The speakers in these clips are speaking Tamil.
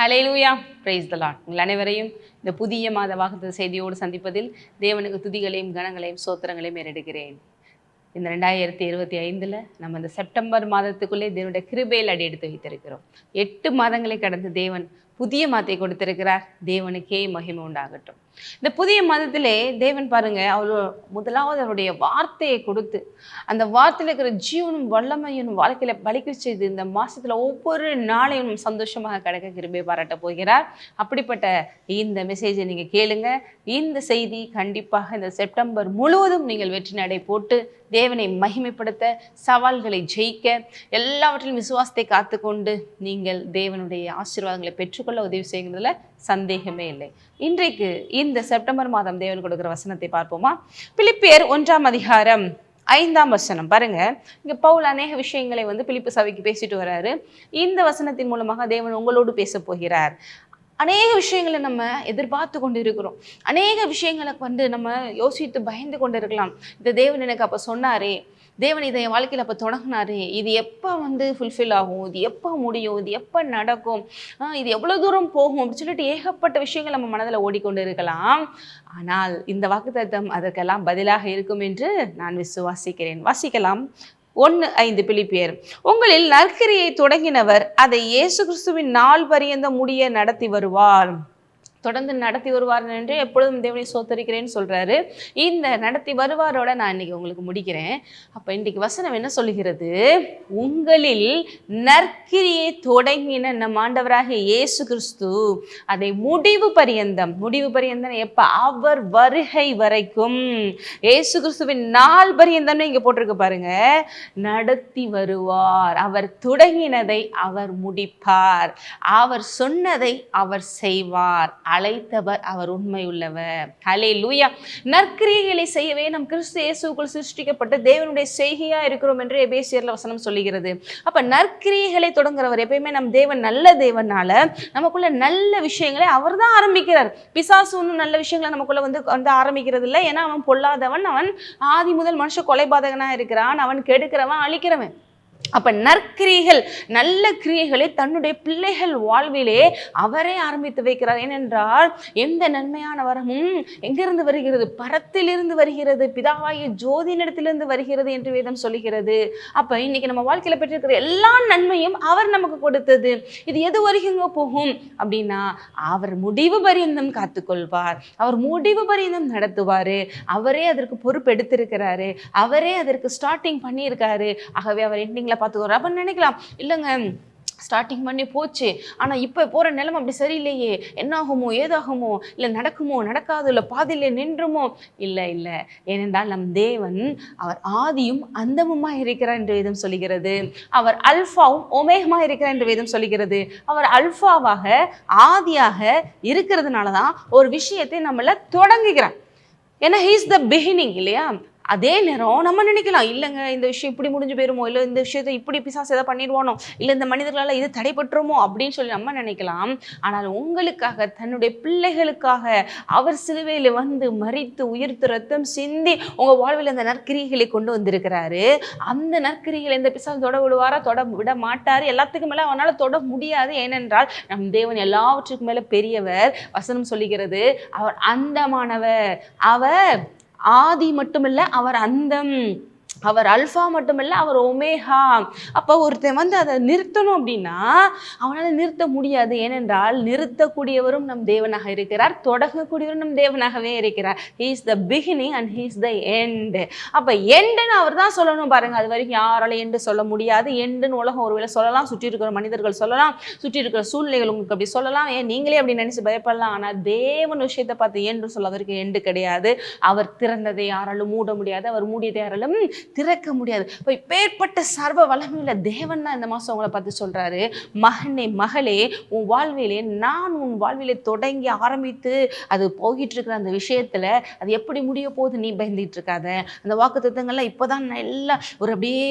ஹலேலூயா பிரைஸ் தலாட் உங்கள் அனைவரையும் இந்த புதிய மாத வாக்குத்த செய்தியோடு சந்திப்பதில் தேவனுக்கு துதிகளையும் கணங்களையும் சோத்திரங்களையும் ஏறெடுக்கிறேன் இந்த ரெண்டாயிரத்தி இருபத்தி ஐந்தில் நம்ம இந்த செப்டம்பர் மாதத்துக்குள்ளே தேவனுடைய கிருபையில் அடி எடுத்து வைத்திருக்கிறோம். எட்டு மாதங்களை கடந்து தேவன் புதிய மதத்தை கொடுத்திருக்கிறார். தேவனுக்கே மகிமை உண்டாகட்டும். இந்த புதிய மதத்திலே தேவன் பாருங்க அவரு முதலாவது அவருடைய வார்த்தையை கொடுத்து அந்த வார்த்தையில் இருக்கிற ஜீவனும் வல்லமையும் வாழ்க்கையில பலிக்க செய்து இந்த மாசத்துல ஒவ்வொரு நாளையும் சந்தோஷமாக கிடைக்க கிருபை பாராட்ட போகிறார். அப்படிப்பட்ட இந்த மெசேஜை நீங்க கேளுங்க. இந்த செய்தி கண்டிப்பாக இந்த செப்டம்பர் முழுவதும் நீங்கள் வெற்றி நடை போட்டு தேவனை மகிமைப்படுத்த சவால்களை ஜெயிக்க எல்லாவற்றிலும் விசுவாசத்தை காத்துக்கொண்டு நீங்கள் தேவனுடைய ஆசீர்வாதங்களை பெற்றுக்கொள்ள உதவி செய்கிறதுல சந்தேகமே இல்லை. இன்றைக்கு இந்த செப்டம்பர் மாதம் தேவன் கொடுக்கிற வசனத்தை பார்ப்போமா? பிலிப்பியர் ஒன்றாம் அதிகாரம் ஐந்தாம் வசனம். பாருங்க. இங்க பவுல் அநேக விஷயங்களை வந்து பிலிப்பு சபைக்கு பேசிட்டு வர்றாரு இந்த வசனத்தின் மூலமாக தேவன் உங்களோடு பேச போகிறார். அநேக விஷயங்களை நம்ம எதிர்பார்த்து கொண்டு இருக்கிறோம் அநேக விஷயங்களை வந்து நம்ம யோசித்து பயந்து கொண்டு இருக்கலாம் இந்த தேவன் எனக்கு அப்போ சொன்னாரே தேவன் இதை என் வாழ்க்கையில் அப்போ தொடங்கினாரு. இது எப்போ வந்து ஃபுல்ஃபில் ஆகும்? இது எப்போ முடியும்? இது எப்போ நடக்கும்? ஆஹ் இது எவ்வளோ தூரம் போகும்? அப்படின்னு சொல்லிட்டு ஏகப்பட்ட விஷயங்கள் நம்ம மனதில் ஓடிக்கொண்டு இருக்கலாம். ஆனால் இந்த வாக்குத்தத்தம் அதற்கெல்லாம் பதிலாக இருக்கும் என்று நான் விசுவாசிக்கிறேன். வாசிக்கலாம். ஒன்று ஐந்து பிலிப்பியர். உங்களில் நற்கிரியை தொடங்கினவர் அதை இயேசு கிறிஸ்துவின் நாள் பரியந்த முடிய நடத்தி வருவார். தொடர்ந்து நடத்தி வருவார் என்று எப்பொழுதும் தேவனை சோத்தரிக்கிறேன்னு சொல்றாரு. இந்த நடத்தி வருவாரோட நான் இன்னைக்கு உங்களுக்கு முடிக்கிறேன். அப்ப இன்றைக்கு வசனம் என்ன சொல்லுகிறது? உங்களில் நற்கிரியை தொடங்கின நம் ஆண்டவராகிய இயேசு கிறிஸ்து அதை முடிவு பரியந்தம் முடிவு பரியந்தம் எப்ப? அவர் வருகை வரைக்கும். இயேசு கிறிஸ்துவின் நாள் பரியந்தம்னு இங்க போட்டிருக்கு பாருங்க. நடத்தி வருவார். அவர் தொடங்கினதை அவர் முடிப்பார். அவர் சொன்னதை அவர் செய்வார். அழைத்தவர் அவர் உண்மையுள்ளவர். ஹலே லூயா நற்கிரியைகளை செய்யவே நம் கிறிஸ்து இயேசுக்குள் சிருஷ்டிக்கப்பட்டு தேவனுடைய செய்கையா இருக்கிறோம் என்று எபேசியர்ல வசனம் சொல்லுகிறது. அப்ப நற்கிரியைகளை தொடங்குறவர் எப்பயுமே நம் தேவன் நல்ல தேவனால நமக்குள்ள நல்ல விஷயங்களை அவர் தான் ஆரம்பிக்கிறார். பிசாசு ஒன்றும் நல்ல விஷயங்களை நமக்குள்ள வந்து வந்து ஆரம்பிக்கிறது இல்லை ஏன்னா அவன் பொல்லாதவன் அவன் ஆதி முதல் மனுஷ கொலைபாதகனா இருக்கிறான். அவன் கெடுக்கிறவன் அழிக்கிறவன். அப்போ நற்கிரியைகள் நல்ல கிரியைகளை தன்னுடைய பிள்ளைகள் வாழ்விலே அவரே ஆரம்பித்து வைக்கிறார். ஏனென்றால் எந்த நன்மையான வரமும் எங்கிருந்து வருகிறது? பரத்திலிருந்து வருகிறது. பிதாவாய ஜோதினிடத்திலிருந்து வருகிறது என்று வேதம் சொல்லுகிறது. அப்போ இன்னைக்கு நம்ம வாழ்க்கையில் பெற்றிருக்கிற எல்லா நன்மையும் அவர் நமக்கு கொடுத்தது. இது எது வரைக்கும் போகும்? அப்படின்னா அவர் முடிவு பரியந்தம் காத்துக்கொள்வார். அவர் முடிவு பரியந்தம் நடத்துவார். அவரே அதற்கு பொறுப்பு எடுத்திருக்கிறாரு அவரே அதற்கு ஸ்டார்டிங் பண்ணியிருக்காரு. ஆகவே அவர் எண்டிங்ல பார்த்துக்கோ அப்போ நினைக்கலாம் இல்லைங்க ஸ்டார்டிங் பண்ணி போச்சு. ஆனால் இப்போ போகிற நிலைமை அப்படி சரியில்லையே. என்னாகுமோ ஏதாகுமோ இல்லை நடக்குமோ நடக்காது இல்லை பாதியிலே நின்றுமோ? இல்லை இல்லை. ஏனென்றால் நம் தேவன் அவர் ஆதியும் அந்தமுமாக இருக்கிறார் என்று வேதம் சொல்லுகிறது. அவர் அல்ஃபாவும் ஒமேகமாக இருக்கிறார் என்று வேதம் சொல்லுகிறது. அவர் அல்ஃபாவாக ஆதியாக இருக்கிறதுனால தான் ஒரு விஷயத்தை நம்மள தொடங்குகிறார். ஏன்னா ஹீஸ் த பிகினிங் இல்லையா? அதே நேரம் நம்ம நினைக்கலாம் இல்லைங்க இந்த விஷயம் இப்படி முடிஞ்சு போயிருமோ இல்லை இந்த விஷயத்தை இப்படி பிசாசு எதாவது பண்ணிடுவானோ இல்லை இந்த மனிதர்களால் இது தடைபட்டுருமோ அப்படின்னு சொல்லி நம்ம நினைக்கலாம். ஆனால் உங்களுக்காக தன்னுடைய பிள்ளைகளுக்காக அவர் சிலுவையில் வந்து மறித்து உயிர்த்து ரத்தம் சிந்தி உங்கள் வாழ்வில் அந்த நற்கிரிகளை கொண்டு வந்திருக்கிறாரு. அந்த நற்கிரிகளை இந்த பிசாஸ் தொட விடுவாரா தொட விட மாட்டார்? எல்லாத்துக்கும் மேலே அவனால் தொட முடியாது. ஏனென்றால் நம் தேவன் எல்லாவற்றுக்கும் மேலே பெரியவர். வசனம் சொல்லுகிறது அவர் அந்தமானவர். அவர் ஆதி மட்டுமில்ல அவர் அந்த அவர் அல்ஃபா மட்டுமில்ல அவர் ஒமேஹா அப்போ ஒருத்தன் வந்து அதை நிறுத்தணும் அப்படின்னா அவனால் நிறுத்த முடியாது. ஏனென்றால் நிறுத்தக்கூடியவரும் நம் தேவனாக இருக்கிறார் தொடங்கக்கூடியவரும் நம் தேவனாகவே இருக்கிறார். He is the beginning and he is the end அப்போ எண்டுன்னு அவர் தான் சொல்லணும் பாருங்க. அது வரைக்கும் யாரால எண்டு சொல்ல முடியாது. எண்டுன்னு உலகம் ஒருவேளை சொல்லலாம். சுற்றி இருக்கிற மனிதர்கள் சொல்லலாம். சுற்றி இருக்கிற சூழ்நிலைகள் உங்களுக்கு அப்படி சொல்லலாம். ஏன்? நீங்களே அப்படி நினைச்சு பயப்படலாம். ஆனால் தேவன் விஷயத்தை பார்த்து என்று சொல்ல அவருக்கு எண்டு கிடையாது. அவர் திறந்ததை யாராலும் மூட முடியாது. அவர் மூடியதை யாராலும் திறக்க முடியாது. இப்போ இப்பேற்பட்ட சர்வ வல்லமையுள்ள தேவன் தான் இந்த மாதம் உங்களை பார்த்து சொல்கிறாரு மகனே மகளே உன் வாழ்விலே நான் உன் வாழ்விலே தொடங்கி ஆரம்பித்து அது போகிட்டு இருக்கிற அந்த விஷயத்தில் அது எப்படி முடிய போகுது நீ பயந்துட்டு இருக்காத. அந்த வாக்கு தத்துவங்கள்லாம் இப்போ தான் நல்லா ஒரு அப்படியே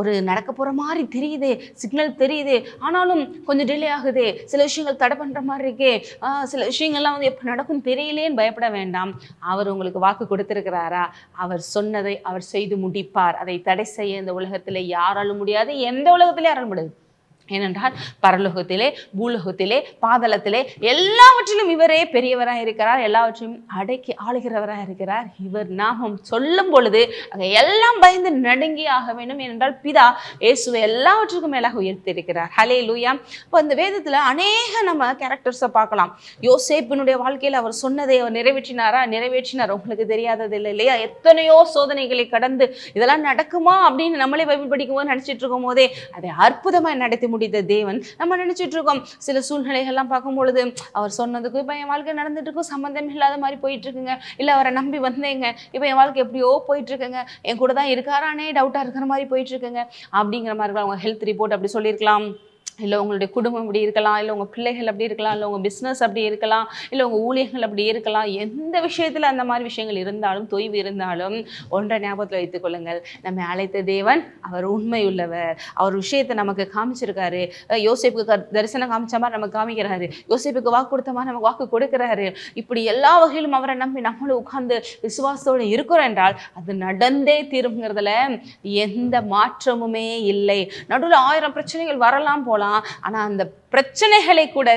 ஒரு நடக்க போகிற மாதிரி தெரியுது சிக்னல் தெரியுது. ஆனாலும் கொஞ்சம் டிலே ஆகுது. சில விஷயங்கள் தடை பண்ணுற மாதிரி இருக்கே. சில விஷயங்கள்லாம் வந்து எப்போ நடக்கும் தெரியலேன்னு பயப்பட வேண்டாம். அவர் உங்களுக்கு வாக்கு கொடுத்துருக்கிறாரா? அவர் சொன்னதை அவர் செய்து முடிப்பார். அதை தடை செய்ய இந்த உலகத்தில் யாராலும் முடியாது? எந்த உலகத்திலே யாராலும் முடியாது? ஏனென்றால் பரலோகத்திலே பூலோகத்திலே பாதளத்திலே எல்லாவற்றிலும் இவரே பெரியவராக இருக்கிறார். எல்லாவற்றையும் அடக்கி ஆளுகிறவராக இருக்கிறார். இவர் நாமம் சொல்லும் பொழுது அங்கே எல்லாம் பயந்து நடுங்கி ஆக வேண்டும். ஏனென்றால் பிதா இயேசுவை எல்லாவற்றுக்கும் மேலாக உயர்த்தியிருக்கிறார். ஹலே லூயா இப்போ இந்த வேதத்தில் அநேக நம்ம கேரக்டர்ஸை பார்க்கலாம். யோசேப்பினுடைய வாழ்க்கையில் அவர் சொன்னதை அவர் நிறைவேற்றினாரா? நிறைவேற்றினார்? உங்களுக்கு தெரியாதது இல்லை இல்லையா? எத்தனையோ சோதனைகளை கடந்து இதெல்லாம் நடக்குமா அப்படின்னு நம்மளே பைபிள் படிக்கும்போது நினச்சிட்டு இருக்கும் போதே அதை அற்புதமாக நடத்தி முடித்த தேவன். நம்ம நினைச்சிட்டு இருக்கோம் சில சூழ்நிலைகள்லாம் பார்க்கும் பொழுது அவர் சொன்னதுக்கும் இப்போ என் வாழ்க்கை நடந்துட்டு இருக்கும் சம்மந்தம் இல்லாத மாதிரி போயிட்டு இருக்குங்க இல்லை அவரை நம்பி வந்தேங்க. இப்போ என் வாழ்க்கை எப்படியோ போயிட்டு இருக்குங்க என் கூட தான் இருக்காரானே டவுட்டாக இருக்கிற மாதிரி போயிட்டு இருக்குங்க அப்படிங்கிற மாதிரி இருக்கலாம் அவங்க ஹெல்த் ரிப்போர்ட் அப்படி சொல்லியிருக்கலாம். இல்லை உங்களுடைய குடும்பம் இப்படி இருக்கலாம் இல்லை உங்கள் பிள்ளைகள் அப்படி இருக்கலாம் இல்லை உங்கள் பிஸ்னஸ் அப்படி இருக்கலாம் இல்லை உங்கள் ஊழியர்கள் அப்படி இருக்கலாம் எந்த விஷயத்தில் அந்த மாதிரி விஷயங்கள் இருந்தாலும் தொய்வு இருந்தாலும் ஒன்றை ஞாபகத்தில் வைத்துக் கொள்ளுங்கள். நம்மை அழைத்த தேவன் அவர் உண்மையுள்ளவர். அவர் விஷயத்தை நமக்கு காமிச்சிருக்காரு. யோசிப்புக்கு தரிசனம் காமிச்ச மாதிரி நமக்கு காமிக்கிறாரு. யோசிப்புக்கு வாக்கு கொடுத்த மாதிரி நமக்கு வாக்கு கொடுக்குறாரு. இப்படி எல்லா வகையிலும் அவரை நம்பி நம்மளும் உட்கார்ந்து விசுவாசத்தோடு இருக்கிறோம் என்றால் அது நடந்தே தீருங்கிறதுல எந்த மாற்றமுமே இல்லை. நடுவில் ஆயிரம் பிரச்சனைகள் வரலாம் போகலாம் இருக்கலாம். ஆனால் அந்த பிரச்சனைகளை கூட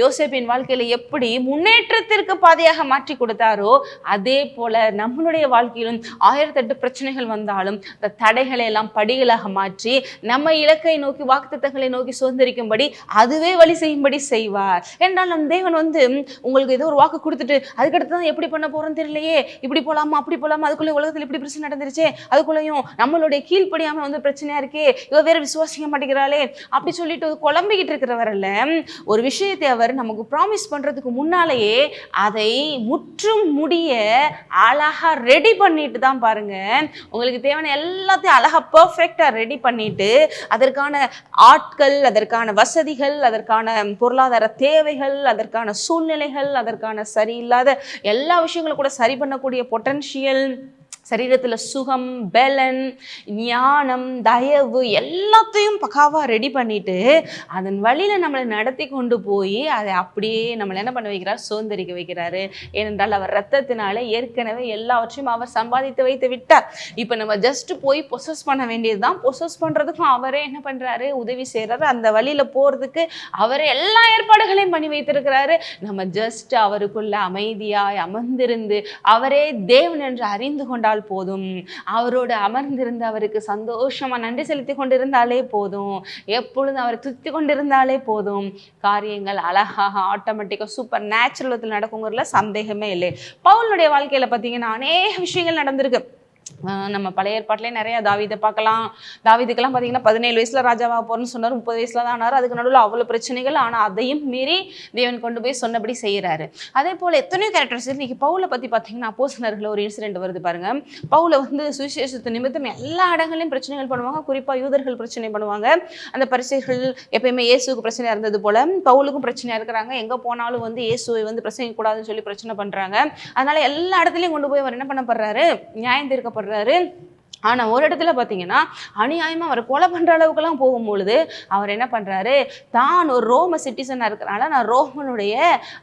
யோசேப்பின் வாழ்க்கையில் எப்படி முன்னேற்றத்திற்கு பாதையாக மாற்றி கொடுத்தாரோ அதே போல நம்மளுடைய வாழ்க்கையிலும் ஆயிரத்தெட்டு பிரச்சனைகள் வந்தாலும் அந்த தடைகளை எல்லாம் படிகளாக மாற்றி நம்ம இலக்கை நோக்கி வாக்குத்தத்தங்களை நோக்கி சுதந்திரிக்கும்படி அதுவே வழி செய்யும்படி செய்வார். என்றால் நம் தேவன் வந்து உங்களுக்கு ஏதோ ஒரு வாக்கு கொடுத்துட்டு அதுக்கடுத்து தான் எப்படி பண்ண போறோம்னு தெரியலையே இப்படி போலாமா அப்படி போலாமா அதுக்குள்ளே உலகத்தில் இப்படி பிரச்சனை நடந்துருச்சே அதுக்குள்ளேயும் நம்மளுடைய கீழ்ப்படியாமல் வந்து பிரச்சனையா இருக்கே இவ வேற விசுவாசிக்க மாட்டேங்கிறாளே அப்படி சொல்லிட்டு குழம்பிக்கிட்டு இருக்கிறவரில் ஒரு விஷயத்தை அவர் நமக்கு ப்ராமிஸ் பண்ணுறதுக்கு முன்னாலேயே அதை முற்றும் முடிய அழகாக ரெடி பண்ணிட்டு தான் பாருங்கள் உங்களுக்கு தேவையான எல்லாத்தையும் அழகாக பர்ஃபெக்டாக ரெடி பண்ணிட்டு அதற்கான ஆட்கள் அதற்கான வசதிகள் அதற்கான பொருளாதார தேவைகள் அதற்கான சூழ்நிலைகள் அதற்கான சரியில்லாத எல்லா விஷயங்களும் கூட சரி பண்ணக்கூடிய பொட்டன்ஷியல் சரீரத்தில் சுகம் பலன் ஞானம் தயவு எல்லாத்தையும் பக்காவாக ரெடி பண்ணிட்டு அதன் வழியில் நம்மளை நடத்தி கொண்டு போய் அதை அப்படியே நம்மளை என்ன பண்ண வைக்கிறார்? சுதந்திரிக்க வைக்கிறாரு. ஏனென்றால் அவர் ரத்தத்தினால ஏற்கனவே எல்லாவற்றையும் அவர் சம்பாதித்து வைத்து விட்டார். இப்போ நம்ம ஜஸ்ட் போய் பொசஸ் பண்ண வேண்டியது தான் பொசஸ் பண்ணுறதுக்கும் அவரே என்ன பண்ணுறாரு உதவி செய்கிறாரு அந்த வழியில் போகிறதுக்கு அவரே எல்லா ஏற்பாடுகளையும் பண்ணி வைத்திருக்கிறாரு. நம்ம ஜஸ்ட் அவருக்குள்ள அமைதியாய் அமர்ந்திருந்து அவரே தேவன் என்று அறிந்து கொண்டால் போதும். அவரோடு அமர்ந்திருந்து அவருக்கு சந்தோஷமா நன்றி செலுத்தி கொண்டிருந்தாலே போதும். எப்பொழுதும் அவரை துத்தி கொண்டிருந்தாலே போதும். காரியங்கள் அழகாக ஆட்டோமேட்டிக்காக சூப்பர் நேச்சுரல் நடக்குங்கிறதுல சந்தேகமே இல்லை. பவுலுடைய வாழ்க்கையில பார்த்தீங்கன்னா அநேக விஷயங்கள் நடந்திருக்கு. நம்ம பழைய ஏற்பாட்டிலே நிறைய தாவிதை பார்க்கலாம். தாவிதுக்கெல்லாம் பார்த்தீங்கன்னா பதினேழு வயசுல ராஜாவாக போறேன்னு சொன்னார் முப்பது வயசுல தான் ஆனார். அதுக்கு நடுவில் அவ்வளோ பிரச்சனைகள் ஆனால் அதையும் மீறி தேவன் கொண்டு போய் சொன்னபடி செய்கிறாரு அதே போல் எத்தனையோ கேரக்டர்ஸ் இன்னைக்கு பவுலை பற்றி பார்த்தீங்கன்னா அப்போஸ்தலர்ல ஒரு இன்சிடென்ட் வருது பாருங்க. பவுலை வந்து சுவிசேஷத்து நிமித்தம் எல்லா இடங்களையும் பிரச்சனைகள் பண்ணுவாங்க. குறிப்பாக யூதர்கள் பிரச்சனை பண்ணுவாங்க. அந்த பரிசைகள் எப்பயுமே இயேசுக்கு பிரச்சனையாக இருந்தது போல பவுலுக்கும் பிரச்சனையாக இருக்கிறாங்க. எங்கே போனாலும் வந்து இயேசுவை வந்து பிரச்சனை கூடாதுன்னு சொல்லி பிரச்சனை பண்ணுறாங்க அதனால எல்லா இடத்துலையும் கொண்டு போய் அவர் என்ன பண்ணப்படுறாரு நியாயம் தீர்க்கப்படுறாரு ஆனால் ஒரு இடத்துல பார்த்தீங்கன்னா அநியாயமாக அவரை கொலை பண்ணுற அளவுக்குலாம் போகும்பொழுது அவர் என்ன பண்றாரு? தான் ஒரு ரோம சிட்டிசனாக இருக்கிறனால நான் ரோமனுடைய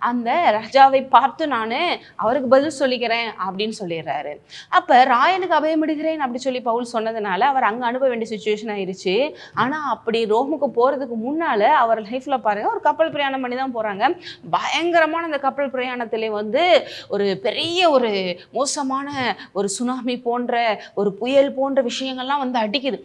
அந்த ராஜாவை பார்த்து நான் அவருக்கு பதில் சொல்லிக்கிறேன் அப்படின்னு சொல்லிடுறாரு. அப்போ ராயனுக்கு அபயமிடுகிறேன் அப்படி சொல்லி பவுல் சொன்னதுனால அவர் அங்கே அனுப்ப வேண்டிய சுச்சுவேஷன் ஆயிடுச்சு ஆனால் அப்படி ரோமுக்கு போகிறதுக்கு முன்னால அவர் லைஃப்பில் பாருங்க ஒரு கப்பல் பிரயாணம் பண்ணி தான் போகிறாங்க பயங்கரமான அந்த கப்பல் பிரயாணத்திலே வந்து ஒரு பெரிய ஒரு மோசமான ஒரு சுனாமி போன்ற ஒரு புயல் போன்ற விஷயங்கள்லாம் வந்து அடிக்குது.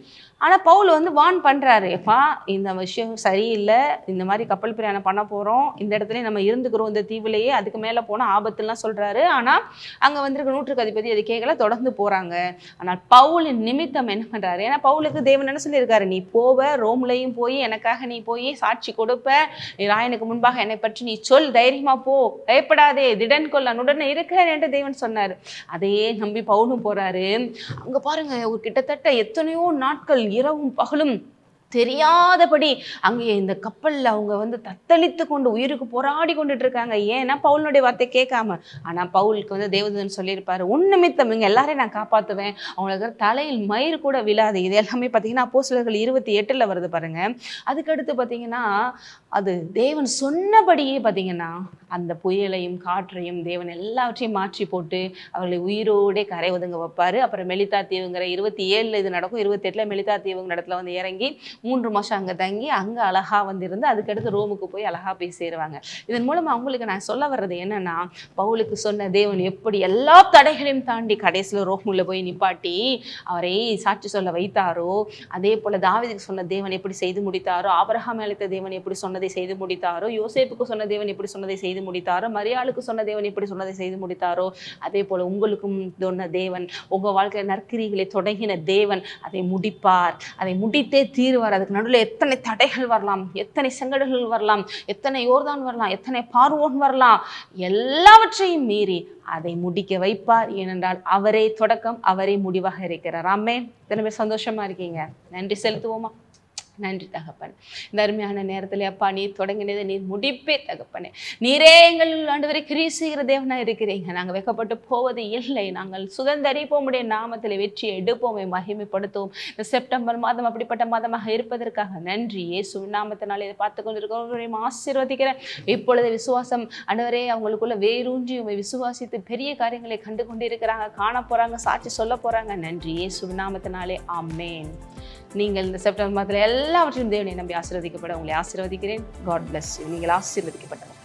ஆனால் பவுல் வந்து வான் பண்ணுறாரு எப்பா இந்த விஷயம் சரியில்லை. இந்த மாதிரி கப்பல் பிரயாணம் பண்ண போகிறோம் இந்த இடத்துல நம்ம இருந்துக்கிறோம். இந்த தீவுலேயே அதுக்கு மேலே போனால் ஆபத்துலாம் சொல்கிறாரு ஆனால் அங்கே வந்திருக்க நூற்றுக்கு அதிபதி அது கேட்கல தொடர்ந்து போகிறாங்க ஆனால் பவுலின் நிமித்தம் என்ன பண்ணுறாரு ஏன்னா பவுலுக்கு தேவன் என்ன சொல்லியிருக்காரு? நீ போவ ரோம்லையும் போய் எனக்காக நீ போய் சாட்சி கொடுப்ப. நீ ராயனுக்கு முன்பாக என்னை பற்றி நீ சொல் தைரியமா போ. பயப்படாதே திடன் கொள்ள உடனே இருக்கிறேன் என்று தேவன் சொன்னார். அதையே நம்பி பவுலும் போறாரு. அங்க பாருங்க ஒரு கிட்டத்தட்ட எத்தனையோ நாட்கள் இரவும் பகலும் தெரியாதபடி அங்கே இந்த கப்பலில் அவங்க வந்து தத்தளித்து கொண்டு உயிருக்கு போராடி கொண்டுட்டு இருக்காங்க ஏன்னா பவுலுடைய வார்த்தை கேட்காம. ஆனால் பவுலுக்கு வந்து தேவதன் சொல்லியிருப்பாரு உன் நிமித்தம் எல்லாரையும் நான் காப்பாற்றுவேன் அவங்களுக்கு தலையில் மயிர் கூட விழாது. இது எல்லாமே பார்த்தீங்கன்னா அப்போ சிலர்கள் இருபத்தி எட்டில் வருது பாருங்க. அதுக்கடுத்து பார்த்தீங்கன்னா அது தேவன் சொன்னபடியே பார்த்தீங்கன்னா அந்த புயலையும் காற்றையும் தேவன் எல்லாவற்றையும் மாற்றி போட்டு அவர்களை உயிரோடே கரை ஒதுங்க வைப்பார். அப்புறம் மெலிதா தீவுங்கிற இருபத்தி ஏழில் இது நடக்கும். இருபத்தெட்டில் மெலிதா தீவுங்கிற இடத்துல வந்து இறங்கி மூன்று மாதம் அங்கே தங்கி அங்கே அழகாக வந்து இருந்து அதுக்கடுத்து ரோமுக்கு போய் அழகாக போய் சேருவாங்க. இதன் மூலம் அவங்களுக்கு நான் சொல்ல வர்றது என்னென்னா பவுலுக்கு சொன்ன தேவன் எப்படி எல்லா தடைகளையும் தாண்டி கடைசியில் ரோமுல போய் நிப்பாட்டி அவரை சாட்சி சொல்ல வைத்தாரோ அதே போல் தாவீதுக்கு சொன்ன தேவன் எப்படி செய்து முடித்தாரோ ஆபரகம் அழைத்த தேவன் எப்படி சொன்ன சொன்னதை செய்து முடித்தாரோ? யோசேப்புக்கு சொன்ன தேவன் எப்படி சொன்னதை செய்து முடித்தாரோ? மரியாளுக்கு சொன்ன தேவன் எப்படி சொன்னதை செய்து முடித்தாரோ? அதே போல உங்களுக்கும் சொன்ன தேவன் உங்க வாழ்க்கையில நற்கிரிகளை தொடங்கின தேவன் அதை முடிப்பார். அதை முடித்தே தீர்வார். அதுக்கு நடுவில் எத்தனை தடைகள் வரலாம்? எத்தனை செங்கடல்கள் வரலாம்? எத்தனை யோர்தான் வரலாம்? எத்தனை பார்வோன் வரலாம்? எல்லாவற்றையும் மீறி அதை முடிக்க வைப்பார். ஏனென்றால் அவரே தொடக்கம் அவரே முடிவாக இருக்கிறார். ஆமே இத்தனை பேர் சந்தோஷமா இருக்கீங்க. நன்றி. செலுத்துவோமா? நன்றி தகப்பன். இந்த அருமையான நேரத்தில் அப்பா நீர் தொடங்கினதை நீர் முடிப்பே தகப்பனே. நீரே எங்கள் ஆண்டவரை கிரியை செய்கிற இருக்கிறீங்க. நாங்கள் வெக்கப்பட்டு போவது இல்லை. நாங்கள் சுதந்திரிப்போம். உடைய நாமத்தில் வெற்றியை எடுப்போமே. மகிமைப்படுத்துவோம். இந்த செப்டம்பர் மாதம் அப்படிப்பட்ட மாதமாக இருப்பதற்காக நன்றி. இயேசு நாமத்தினால் இதை பார்த்து கொண்டிருக்கிறவர்களையும் ஆசீர்வதிக்கிறேன். இப்பொழுது விசுவாசம் ஆண்டவரே அவங்களுக்குள்ள வேரூன்றி உண்மை விசுவாசித்து பெரிய காரியங்களை கண்டு கொண்டு இருக்கிறாங்க காண போகிறாங்க சாட்சி சொல்ல போகிறாங்க நன்றி. இயேசு நாமத்தினாலே. ஆமேன். நீங்கள் இந்த செப்டம்பர் மாதத்தில் எல்லாவற்றையும் தேவனை நம்பி ஆசீர்வதிக்கப்பட உங்களை ஆசீர்வதிக்கிறேன். காட் பிளஸ் நீங்கள் ஆசீர்வதிக்கப்பட்டவர்